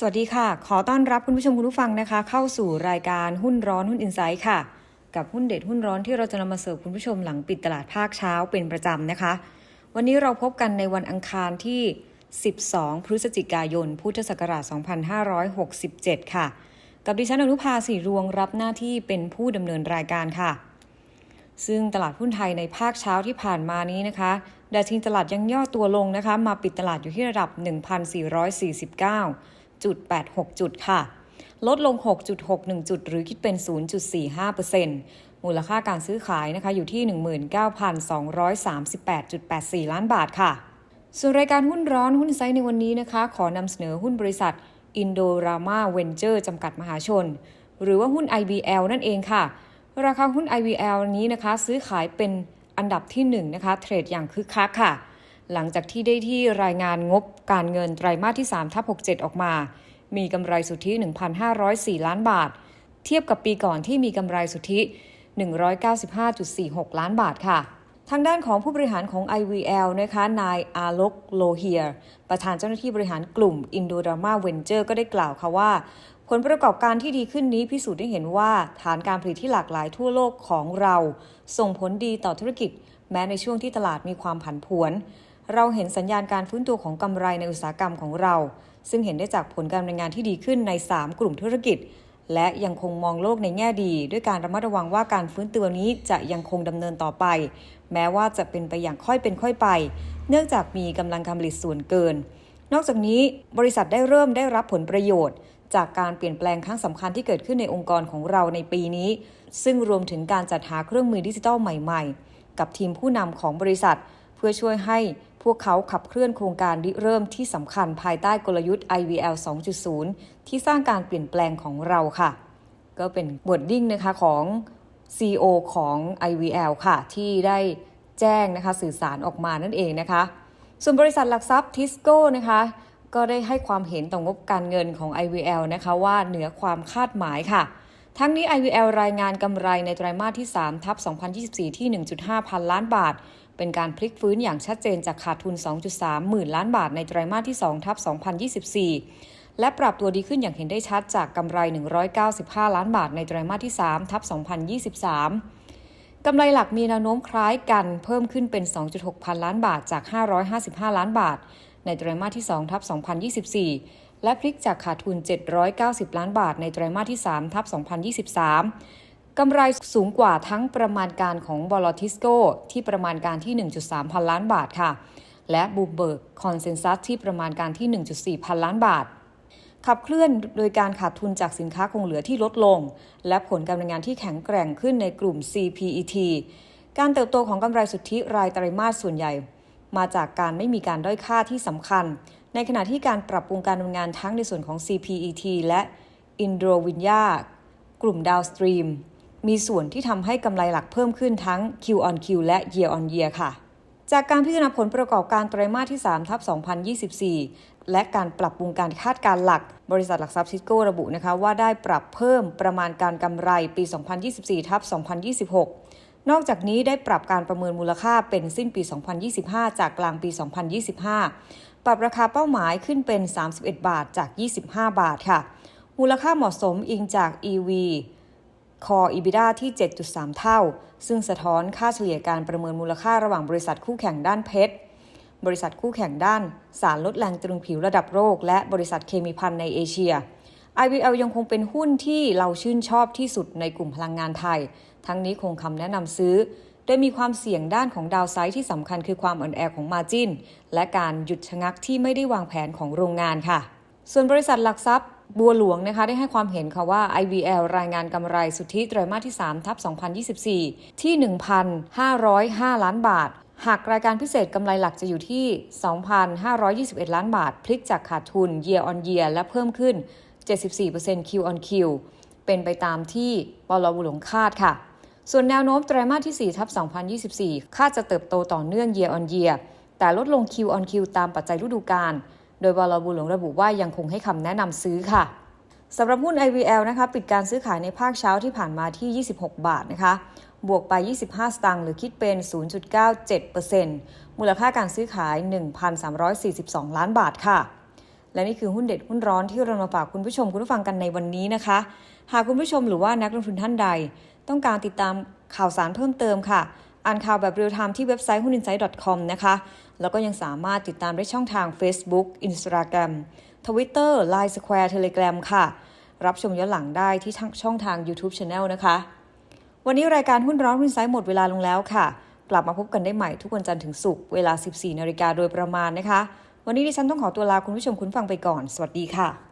สวัสดีค่ะ ขอต้อนรับคุณผู้ชมคุณผู้ฟังนะคะ เข้าสู่รายการหุ้นร้อนหุ้นอินไซด์ค่ะ กับหุ้นเด็ดหุ้นร้อนที่เราจะนำมาเสิร์ฟคุณผู้ชมหลังปิดตลาดภาคเช้าเป็นประจำนะคะ วันนี้เราพบกันในวันอังคารที่ 12 พฤศจิกายน พุทธศักราช 2567 ค่ะ กับดิฉันอนุภาสีรวงรับหน้าที่เป็นผู้ดำเนินรายการค่ะ ซึ่งตลาดหุ้นไทยในภาคเช้าที่ผ่านมานี้นะคะดัชนีตลาดยังย่อตัวลงนะคะ มาปิดตลาดอยู่ที่ระดับ 1,449.86 จุดค่ะ ลดลง 6.61 จุด หรือคิดเป็น 0.45%มูลค่าการซื้อขายนะคะอยู่ที่ 19,238.84 ล้านบาทค่ะ ส่วนรายการหุ้นร้อนหุ้นไซต์ในวันนี้นะคะ ขอนำเสนอหุ้นบริษัทอินโดรามาเวนเจอร์จำกัดมหาชน หรือว่าหุ้น IBL นั่นเองค่ะ ราคาหุ้น IVL นี้นะคะ ซื้อขายเป็นอันดับที่1นะคะเทรดอย่างคึกคักค่ะ หลังจากที่ได้ที่รายงานงบการเงินไตรมาสที่3ทับ67 ออกมา มีกำไรสุทธิ 1,504 ล้านบาท เทียบกับปีก่อนที่มีกำไรสุทธิ 195.46 ล้านบาทค่ะ ทางด้านของผู้บริหารของ IVL นะคะ นายอาลกโลเฮียประธานเจ้าหน้าที่บริหารกลุ่ม i n d o r a m a Venture ก็ได้กล่าวค่ะว่า ผลประกอบการที่ดีขึ้นนี้พิสูจน์ได้เห็นว่าฐานการผลิตที่หลากหลายทั่วโลกของเรา ส่งผลดีต่อธุรกิจ แม้ในช่วงที่ตลาดมีความผันผวน เราเห็นสัญญาณการฟื้นตัวของกำไรในอุตสาหกรรมของเรา ซึ่งเห็นได้จากผลการดำเนินงานที่ดีขึ้นใน 3 กลุ่มธุรกิจ และยังคงมองโลกในแง่ดี ด้วยการระมัดระวังว่าการฟื้นตัวนี้จะยังคงดำเนินต่อไป แม้ว่าจะเป็นไปอย่างค่อยเป็นค่อยไป เนื่องจากมีกำลังการผลิตส่วนเกิน นอกจากนี้บริษัทได้เริ่มได้รับผลประโยชน์จากการเปลี่ยนแปลงครั้งสำคัญที่เกิดขึ้นในองค์กรของเราในปีนี้ ซึ่งรวมถึงการจัดหาเครื่องมือดิจิทัลใหม่ ๆ กับทีมผู้นำของบริษัท เพื่อช่วยให้ พวกเขาขับเคลื่อนโครงการริเริ่มที่สำคัญภายใต้กลยุทธ์ IVL 2.0 ที่สร้างการเปลี่ยนแปลงของเราค่ะ ก็เป็นบทดิ้งนะคะของ CEO ของ IVL ค่ะ ที่ได้แจ้งนะคะสื่อสารออกมานั่นเองนะคะ ส่วนบริษัทหลักทรัพย์ทิสโก้นะคะ ก็ได้ให้ความเห็นต่องบการเงินของ IVL นะคะว่าเหนือความคาดหมายค่ะ ทั้งนี้ IVL รายงานกำไรในไตรมาสที่ 3 ทับ 2024 ที่ 1.5 พันล้านบาท เป็นการพลิกฟื้นอย่างชัดเจนจากขาดทุน 2.3 หมื่นล้านบาทในไตรมาสที่ 2 ทับ 2024 และปรับตัวดีขึ้นอย่างเห็นได้ชัดจากกำไร 195 ล้านบาทในไตรมาสที่ 3 ทับ 2023 กำไรหลักมีแนวโน้มคล้ายกันเพิ่มขึ้นเป็น 2.6 พันล้านบาทจาก 555 ล้านบาท ในไตรมาสที่ 2 ทับ 2024 และพลิกจากขาดทุน 790 ล้านบาทในไตรมาสที่ 3 ทับ 2023 กำไรสูงกว่าทั้งประมาณการของบอลทิสโกที่ประมาณการที่ 1.3 พันล้านบาทค่ะ และบูเบิร์กคอนเซนซัสที่ประมาณการที่ 1.4 พันล้านบาทขับเคลื่อนโดยการขาดทุนจากสินค้าคงเหลือที่ลดลง และผลการดำเนินงานที่แข็งแกร่งขึ้นในกลุ่ม CPET การเติบโตของกำไรสุทธิรายไตรมาสส่วนใหญ่ มาจากการไม่มีการด้อยค่าที่สำคัญ ในขณะที่การปรับปรุงการดำเนินงานทั้งในส่วนของ CPET และ i n d r o v i n y a กลุ่ม Downstream มีส่วนที่ทำให้กำไรหลักเพิ่มขึ้นทั้ง Q on Q และ Year on Year ค่ะ จากการพิจารณาผลประกอบการไตรมาสที่ 3 ทับ 2024 และการปรับปรุงการคาดการณ์หลัก บริษัทหลักทรัพย์ซิสโก้ระบุนะคะว่าได้ปรับเพิ่มประมาณการกำไรปี 2024ทับ2026 นอกจากนี้ได้ปรับการประเมินมูลค่าเป็นสิ้นปี 2025 จากกลางปี 2025 ปรับราคาเป้าหมายขึ้นเป็น 31 บาทจาก 25 บาทค่ะ มูลค่าเหมาะสมอิงจาก EV Core EBITDA ที่ 7.3 เท่า ซึ่งสะท้อนค่าเฉลี่ยการประเมินมูลค่าระหว่างบริษัทคู่แข่งด้านเพชร บริษัทคู่แข่งด้าน สารลดแรงตรึงผิวระดับโลกและบริษัทเคมีพันในเอเชีย IVL ยังคงเป็นหุ้นที่เราชื่นชอบที่สุดในกลุ่มพลังงานไทย ทั้งนี้คงคำแนะนำซื้อ โดยมีความเสี่ยงด้านของดาวไซด์ที่สำคัญคือความอ่อนแอของมาจินและการหยุดชะงักที่ไม่ได้วางแผนของโรงงานค่ะ ส่วนบริษัทหลักทรัพย์บัวหลวงนะคะได้ให้ความเห็นค่ะว่า IVL รายงานกำไรสุทธิไตรมาสที่ 3 ทับ 2024 ที่ 1,505 ล้านบาท หากรายการพิเศษกำไรหลักจะอยู่ที่ 2,521 ล้านบาท พลิกจากขาดทุน year on year และเพิ่มขึ้น 74% Q on Q เป็นไปตามที่บลบุหลงคาดค่ะ ส่วนแนวโน้มไตรมาสที่4ทับ2024 คาดจะเติบโตต่อเนื่อง year on year แต่ลดลง Q on Q ตามปัจจัยฤดูกาล โดยบลบุหลงระบุว่ายังคงให้คำแนะนำซื้อค่ะสำหรับหุ้น IVL นะคะปิดการซื้อขายในภาคเช้าที่ผ่านมาที่ 26 บาทนะคะ บวกไป 25 สตางค์หรือคิดเป็น 0.97%มูลค่าการซื้อขาย 1,342 ล้านบาทค่ะ และนี่คือหุ้นเด็ดหุ้นร้อนที่เรามาฝากคุณผู้ชมคุณผู้ฟังกันในวันนี้นะคะ หากคุณผู้ชมหรือว่านักลงทุนท่านใด ต้องการติดตามข่าวสารเพิ่มเติมค่ะ อ่านข่าวแบบเรียลไทม์ที่เว็บไซต์หุ้น insight com นะคะ แล้วก็ยังสามารถติดตามได้ช่องทาง Facebook Instagram Twitter Line Square Telegram ค่ะ รับชมย้อนหลังได้ที่ช่องทาง YouTube Channel นะคะ วันนี้รายการหุ้นร้อนหุ้นไซต์หมดเวลาลงแล้วค่ะ กลับมาพบกันได้ใหม่ทุกวันจันทร์ถึงศุกร์เวลา 14นาฬิกาโดยประมาณนะคะ วันนี้ดิฉันต้องขอตัวลาคุณผู้ชมคุณฟังไปก่อน สวัสดีค่ะ